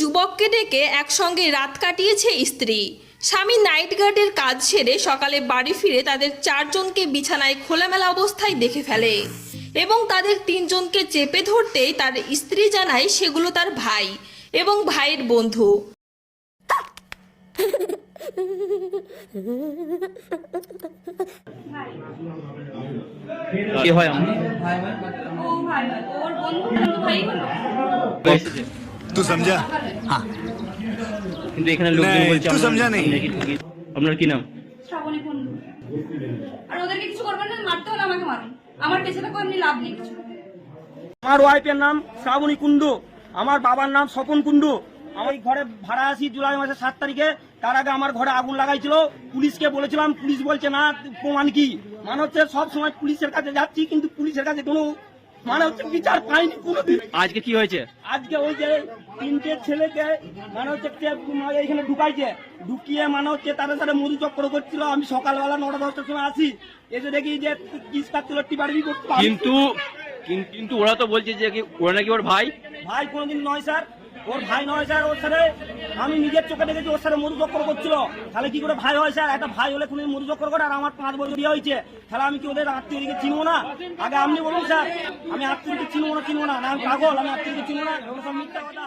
যুবককে ডেকে একসঙ্গে রাত কাটিয়েছে স্ত্রী। স্বামী নাইট গার্ডের কাজ সেরে সকালে বাড়ি ফিরে তাদের চারজনকে বিছানায় খোলামেলা অবস্থায় দেখে ফেলে এবং তাদের তিনজনকে চেপে ধরতেই তার স্ত্রী জানায় সেগুলো তার ভাই এবং ভাইয়ের বন্ধু। কি হয় আমার ও ভাই ওর বন্ধু হলো ভাই হলো এসেছে। तू समझा हाँ কিন্তু এখানে লোকজন नहीं, বলছে तू আমরা समझा नहीं। নাকি ঠকি। আপনার কি নাম শ্রাবণী কুণ্ডু আর ওদেরকে কিছু করবেন না মারতে হলে আমাকে মারুন আমার পেছনে কোনো এমনি লাভ নেই কিছু আমার ওয়াইফের নাম শ্রাবণী কুণ্ডু আমার বাবার নাম স্বপন কুণ্ডু আমি ঘরে ভাড়া আসি জুলাই মাসের সাত তারিখে তার আগে আমার ঘরে আগুন লাগাইছিল পুলিশকে বলেছিলাম পুলিশ বলছে না প্রমাণ কি মানে হচ্ছে সব সময় পুলিশের কাছে যাচ্ছি কিন্তু পুলিশের কাছে কোনো মানে হচ্ছে বিচার পাইনি কোনোদিন। আজকে কি হয়েছে? আজকে ওই যে তিনটে ছেলেকে মানে হচ্ছে মানে এখানে ঢুকাইছে। ঢুকিয়ে মানে হচ্ছে তাদের সাথে মধু চক্র করছিল। আমি সকালবেলা নটা দশটার সময় আসি। এসে দেখি যে কিস কাটছিল টিপাটিপি করতে কিন্তু কিন্তু ওরা তো বলছে যে ওরা নাকি ওর ভাই? ভাই কোনোদিন নয় স্যার। ওর ভাই নয় স্যার, ওর সাথে আমি নিজের চোখে দেখেছি, ওর সাথে মধু চক্র করছিল। তাহলে কি করে ভাই হয় স্যার? একটা ভাই হলে তুমি মধু চক্র করে আর আমার পাঁচ বছর বিয়ে হয়েছে। তাহলে আমি কি ওদের আত্মীয়দিকে চিনবো না? আগে আপনি বলুন স্যার, আমি আত্মীয়কে চিনবো না চিনবো না। না, আমি পাগল, আমি আত্মীয়কে চিনবো না। এগুলো সব মিথ্যা কথা।